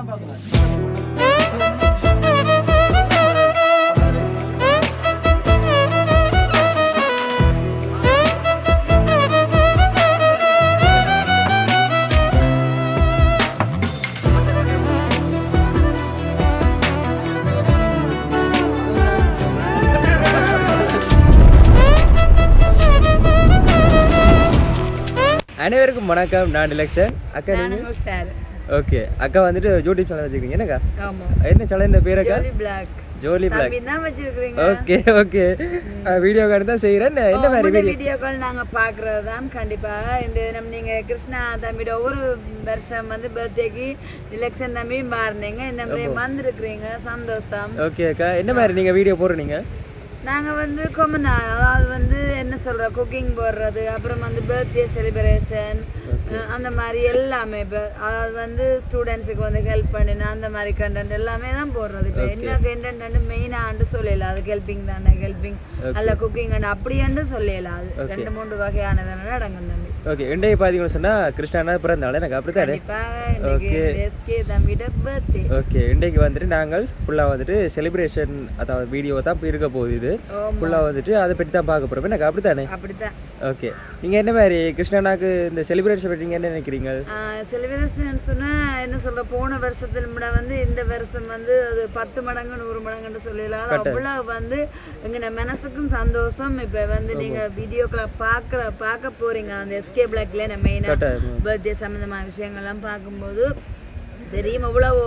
தான் பார்க்கலாம் அனைவருக்கும் வணக்கம். நான் எலெக்ஷன் அக்கா சார். ஓகே அக்கா வந்துட்டு யூடியூப் சேனல் வச்சுக்கிறீங்க என்னக்கா? ஆமா. என்ன சேனல் பேர் அக்கா ஜோலி பிளாக் ஜோலி பிளாக் வச்சிருக்கீங்க ஓகே ஓகே. வீடியோ கார்டு தான் செய்கிறேன் என்ன மாதிரி வீடியோ வீடியோக்கள் நாங்க பாக்குறது தான். கண்டிப்பா இந்த தினம் நீங்க கிருஷ்ணா தம்பியோட ஒவ்வொரு வருஷம் வந்து பர்த்டேக்கு எலெக்ஷன் தம்பி மாறினீங்க. இந்த மாதிரி வந்திருக்கிறீங்க. சந்தோஷம். ஓகே அக்கா. என்ன மாதிரி நீங்கள் வீடியோ போடுறீங்க நாங்க? வந்து கொமனா அதாவது வந்து என்ன சொல்ற குக்கிங் போடுறது அப்புறம் வந்து பர்த்டே செலிப்ரேஷன் அந்த மாதிரி எல்லாமே இப்போ அதாவது வந்து ஸ்டூடெண்ட்ஸுக்கு வந்து ஹெல்ப் பண்ணினா அந்த மாதிரி கண்டென்ட் எல்லாமே தான் போடுறது. இப்போ என்ன கண்டென்ட் மெயினாக சொல்லல. அது ஹெல்பிங் தானே ஹெல்பிங் அல்ல குக்கிங் அப்படியாண்டு சொல்லல. அது ரெண்டு மூணு வகையானதுனால அடங்கும் தம்பி. ஓகே இன்றைய பார்த்தீங்கன்னு சொன்னால் கிருஷ்ணானா பிறந்தாள் எனக்கு அப்படி தானே இன்னைக்கு எஸ்கே பர்த்டே ஓகே இன்றைக்கு வந்துட்டு நாங்கள் ஃபுல்லாக வந்துட்டு செலிப்ரேஷன் அதாவது வீடியோ தான் இருக்க போகுது இது. ஃபுல்லாக வந்துட்டு அதை பற்றி தான் பார்க்க போகிறோம் எனக்கு அப்படி தானே அப்படித்தான். ஓகே. நீங்கள் என்ன மாதிரி கிருஷ்ணனாக்கு இந்த செலிப்ரேஷன் பற்றி என்ன நினைக்கிறீங்க? செலிப்ரேஷன் சொன்னா என்ன சொல்ற போன வருஷத்துல விட வந்து இந்த வருஷம் வந்து அது பத்து மடங்கு நூறு மடங்குன்னு சொல்லலாம் அது அவ்வளவு வந்து எங்க மனசுக்கும் சந்தோஷம். இப்ப வந்து நீங்க வீடியோக்களை பார்க்க பார்க்க போறீங்க. அந்த எஸ்கே பிளாக்ல நம்ம மெயினா கட்டாயம். பர்த்டே சம்மந்தமான விஷயங்கள்லாம் பார்க்கும்போது தெரியும் எவ்வளவு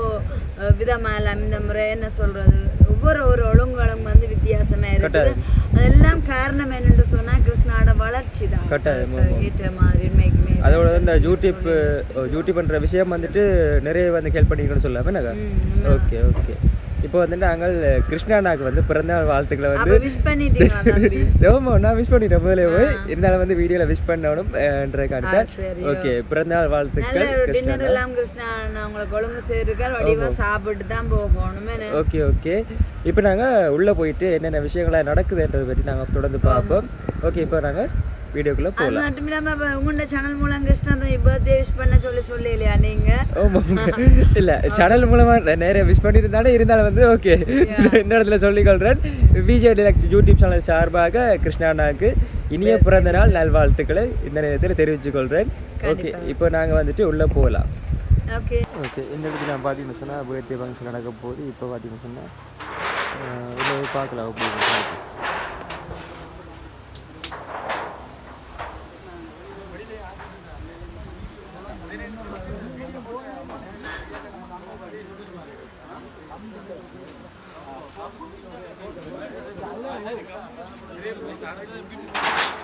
அஹ், விதமா எல்லாம் இந்த முறை என்ன சொல்றது ஒவ்வொரு ஒரு ஒழுங்குகளும் வந்து வித்தியாசமா இருக்குது. அதெல்லாம் காரணம் என்னன்னு சொன்னா கிருஷ்ணாவோட வளர்ச்சி தான் அதோட இந்த யூடியூப் யூடியூப் பண்ணுற விஷயம் வந்துட்டு நிறைய வந்து ஹெல்ப் பண்ணிக்கணும்னு என்னக்கா ஓகே ஓகே இப்போ வந்து நாங்கள் கிருஷ்ணானாக்கு வந்து பிறந்தநாள் வாழ்த்துக்களை வந்து விஷ் தேவமா நான் விஷ் பண்ணிட்டேன் முதல்ல போய். இருந்தாலும் வந்து வீடியோவில் விஷ் பண்ணணும் என்றதுக்காக சரி ஓகே பிறந்தநாள் வாழ்த்துக்கள் டின்னர் எல்லாம் கிருஷ்ணா நான் உங்களுக்கு ஒழுங்கு செய்திருக்கார் வடிவா சாப்பிட்டு தான் போகணும் ஓகே ஓகே. இப்போ நாங்கள் உள்ளே போயிட்டு என்னென்ன விஷயங்கள்லாம் நடக்குதுன்றதை பற்றி நாங்கள் தொடர்ந்து பார்ப்போம். ஓகே இப்போ நாங்கள் வீடியோக்குள்ளே அது போகலாம் மட்டும் இல்லாம உங்களோட சேனல் மூலம் கிருஷ்ணா தான் பர்த்டே விஷ் பண்ண சொல்லி சொல்லி இல்லையா நீங்க ஆமாம் இல்லை சேனல் மூலமாக நிறைய விஷ் பண்ணியிருந்தாலும் இருந்தாலும் வந்து ஓகே இந்த இடத்துல சொல்லிக்கொள்கிறேன் விஜய் டிலக்ஸ் யூடியூப் சேனல் சார்பாக கிருஷ்ணானாக்கு இனிய பிறந்த நாள் நல்வாழ்த்துக்களை இந்த நேரத்தில் தெரிவித்துக் கொள்கிறேன் ஓகே இப்போ நாங்கள் வந்துட்டு உள்ளே போகலாம் ஓகே ஓகே இந்த இடத்துல நான் பார்த்தீங்கன்னு சொன்னால் பர்த்டே ஃபங்க்ஷன் நடக்க போகுது. இப்போ பார்த்தீங்கன்னு சொன்னால் चालले आहे रे बोलता आहे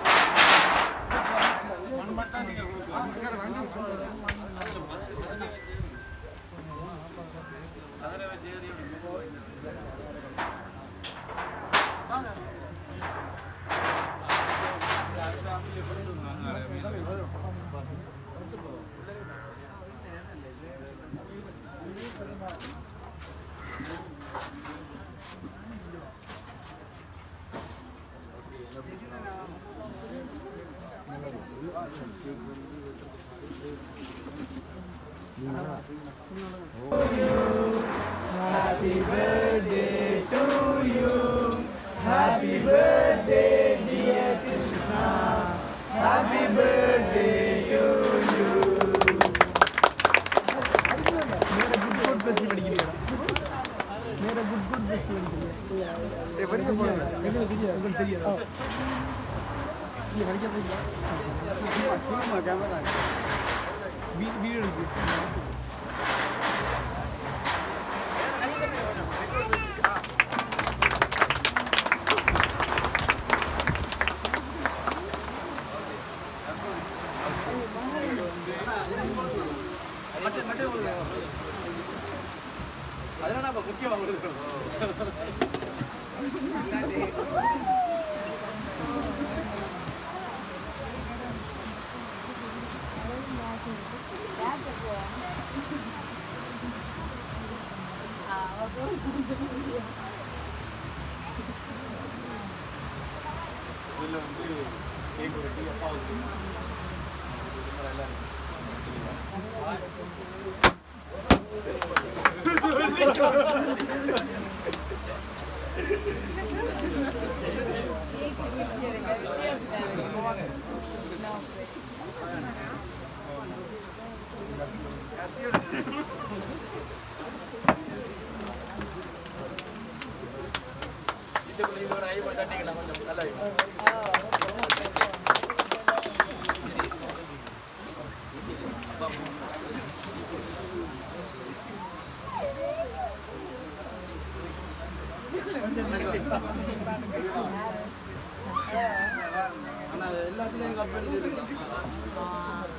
இதில் வந்து கேக் வெட்டி அப்பா வந்து எல்லாத்துலயும் கட் பண்ணி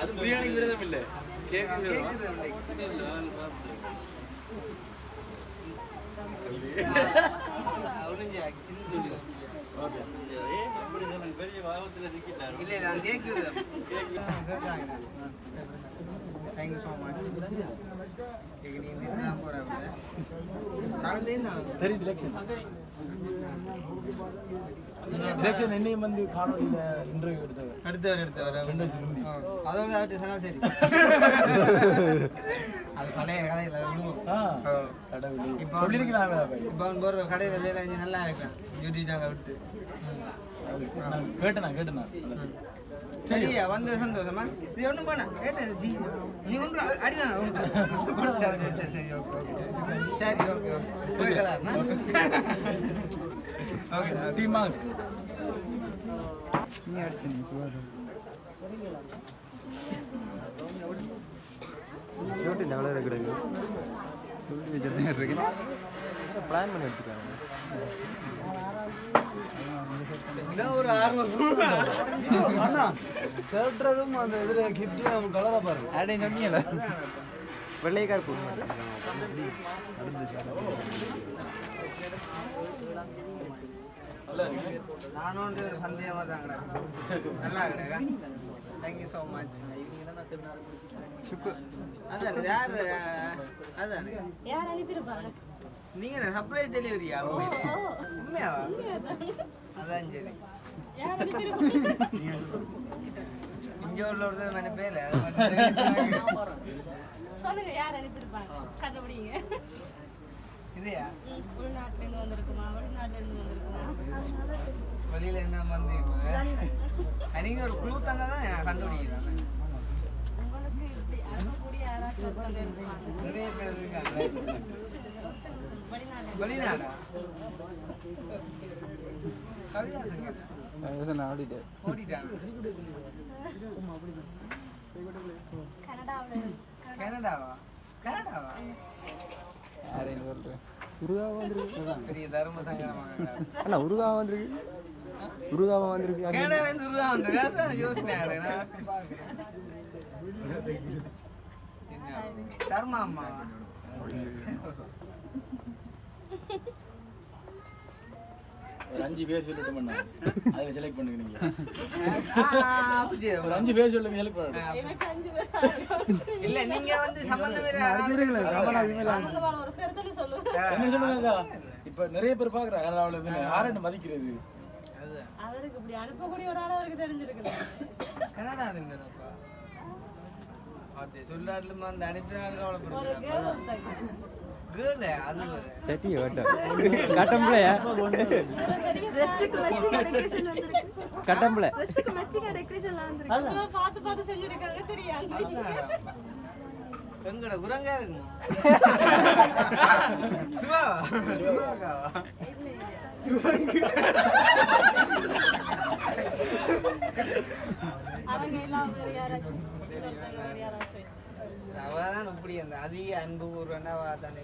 அது பிரியாணி விரதம் இல்ல கேக் இல்லை, இல்லை, அவன் கேக் விரதம். கேட்காங்க. Thank you so much. கேக் நீ இந்த இதுதான் போற அப்படியே. நடந்தே இருந்தான். தெரியும் எலெக்ஷன் எலெக்ஷன் என்னையும் வந்து காணொலியில இன்டர்வியூ எடுத்தவர். அதோட சொன்னா சரி. அது பழைய கதையில் விடுவோம் இப்போ சொல்லியிருக்கிறாங்க இப்போ கடையில் வேலை செஞ்சு நல்லா இருக்கான் யூடியூட்டாங்க விட்டு. நான் கேட்டேனா? கேட்டேனா சரியா வந்து சந்தோஷமா? இது ஒன்றும் பண்ண கேட்டேன் ஜி நீ ஒன்று அடிதான் சரி சரி சரி ஓகே ஓகே. சரி ஓகே ஓகே. போய் கதாண்ணா ஓகே டீமா ஷூட்டு எவ்வளோ இருக்கிறது சொல்லி வச்சுருந்தேன் இருக்கேன் பிளான் பண்ணி. எடுத்துக்காங்க என்ன ஒரு ஆர்வம் அண்ணா அந்த பாருங்க வெள்ளைக்கார் நானும் சந்தேகமாக தான் கிடக்கு நல்லா கிடக்கா தேங்க்யூ ஸோ மச் அதான் யார் அதானே. யார் அனுப்பியிருப்பாங்க? நீங்கள் சர்ப்ரைஸ் டெலிவரியா உண்மையாவா? அதான் சரி. இங்கே உள்ள ஒருத்தர் நினைப்பேல. சொல்லுங்க யார் அனுப்பியிருப்பாங்க? கண்டுபிடிங்க. இதையா? உள்நாட்டுல இருந்து வந்திருக்குமா? வெளிநாட்டுல இருந்து வந்திருக்குமா? வெளியில என்ன வந்து நீங்க ஒரு குழு தந்தா தான் நான் கனடாவா கனடாவா யாரையும் சொல்கிறேன் உருகாவா வந்துருக்கு. பெரிய தர்ம சங்கடமாக அண்ணா உருகாவா வந்திருக்கு உருகாவா வந்திருக்கு கனடால இருந்து அதான் யோசனை தர்மா அம்மா ஒரு அஞ்சு பேர் சொல்லிட்டு பண்ணாங்க அதில் செலக்ட் பண்ணுங்க நீங்க ஒரு அஞ்சு பேர் சொல்லுங்க செலக்ட் பண்ணுங்க இல்ல நீங்க வந்து சம்பந்தமே என்ன சொல்லுங்க இப்ப நிறைய பேர் பாக்குறாங்க இருந்து யாரை மதிக்கிறது? அவருக்கு இப்படி அனுப்பக்கூடிய ஒரு ஆள் அவருக்கு தெரிஞ்சிருக்குது. கனடா சொல்லாட்லும் அந்த அனுப்பினாலும் ஒரு சட்டி ஓட்டம் கட்டம்பிள்ளையா கட்டம்பிள்ளை எங்கட குரங்கா சிவா. சிவாக்காவா அவங்க எல்லாம் வேறு யாராச்சும் வேறு யாராச்சும் அவதான் இப்படி அந்த அதிக அன்பு கூறுவேன்னா அவ தானே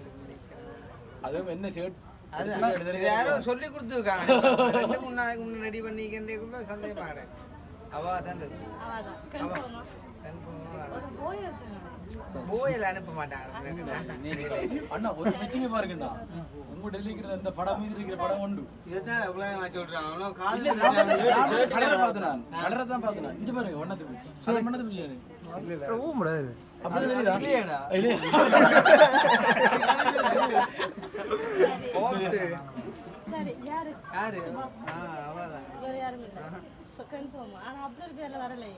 அதுவும் என்ன ஷர்ட் அது இது யாரோ சொல்லி கொடுத்துருக்காங்க. ரெண்டு மூணு நாளைக்கு முன்ன ரெடி பண்ணிக்கிறதுக்குள்ள சந்தேகமாடு அவ தான் இருக்கு கன்ஃபார்மா போயில் அனுப்ப மாட்டாங்க. அண்ணா ஒரு மிச்சிங்க பாருங்கண்ணா. உங்க டெல்லிக்கிற அந்த படம் மீது இருக்கிற படம் உண்டு. இதுதான் விட்றாங்க அவ்வளோ கலரை பார்த்தேன் நான். கலரை தான் பார்த்தேன் நான். இங்க பாருங்க அது யாரு? யாரு? ஆ அவதான் வேறு யாரும் இல்லை. கன்ஃபார்ம் ஆனால் அப்படி பேரில் வரலையே.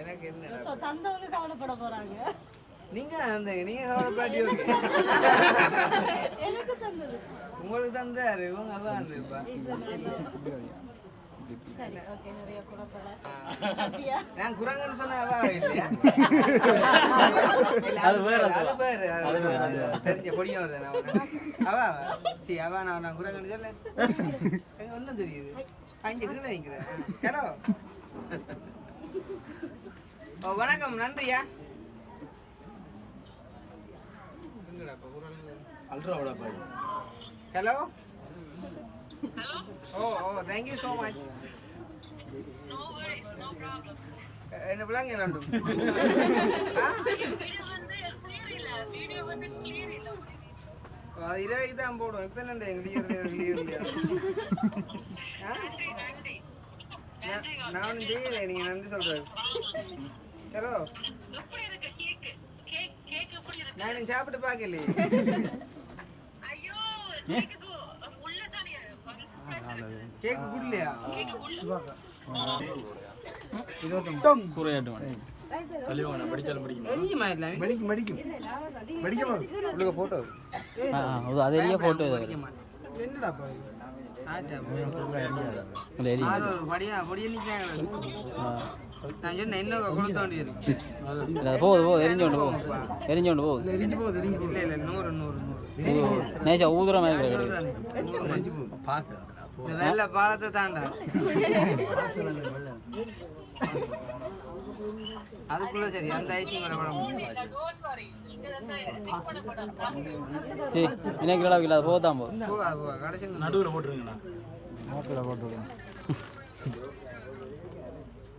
எனக்கு என்ன? ஸோ தந்தவங்க கவலைப்பட போகிறாங்க நீங்க அந்த நீங்க கவலைப்பாட்டி ஓகே எனக்கு தந்தது. உங்களுக்கு தந்தாரு இவங்க குழப்பல ஹாப்பியா நான் குரங்குன்னு சொன்ன அவா இல்லையா? அது வேற அது. தெரிஞ்ச பொடியும் வருது நான். அவா சி அவா நான் நான் குரங்குன்னு சொல்ல எங்க ஒன்றும் தெரியுது. அஞ்சு கீழே நிற்கிறேன் ஹலோ. வணக்கம் நன்றியா? Hello oh oh thank you so much என்ன பிள்ளைங்க ரெண்டும் அது இருபதுக்கு தான் போடும் இப்போ என்ன கிளியர் கிளியர் இல்லையா? ஆ? நான் நான் ஒன்றும் செய்யலை நீங்கள் நன்றி சொல்கிறது ஹலோ நான் சாப்பிட்டு பார்க்கலையே. கேக்கு குடலையா இருபத்தொம்பது. குறையாட்டும் கழிவான படிச்சாலும் படிக்கும் மடிக்கும் மடிக்கும். மடிக்கமா ஃபோட்டோ அது என்னடா படியா படியா நான் சொன்னேன் இன்னும் கொளுத்த வேண்டியது. போகுது போகுது எரிஞ்சோண்டு போகுது. எரிஞ்சோண்டு போகுது எரிஞ்சு போகுது எரிஞ்சு போகுது. இல்ல இல்ல நூறு நூறு நூறு. நேச்சா ஊதுற மாதிரி. இந்த வெள்ளை பாலத்தை தாண்டா. அதுக்குள்ள சரி அந்த ஐசிங் வர சரி எனக்கு இல்லாத இல்லாத போதான் கடைசி நடுவில் போட்டுருங்கண்ணா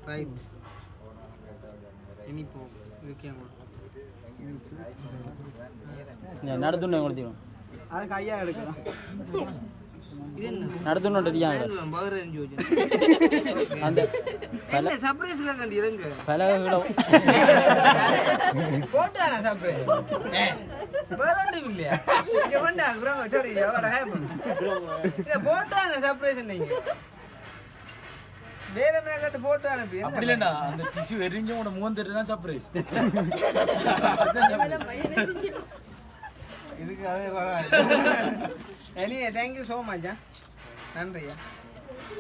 ரைட். இனிப்போ இருக்கேன் நடத்துண்டு கொடுத்திடும் அது கையா எடுக்கலாம். போட்டானா சர்ப்ரைஸ் வேற வேற மேக்கட்டு போட்டு அனுப்பி? அப்படி இல்லைண்ணா அந்த டிஷ்யூ எரிஞ்சு உன முகம் தெரியுதுனா சர்ப்ரைஸ் இதுக்கு அதே பரவாயில்ல. எனிவே தேங்க்யூ ஸோ மச் நன்றியா?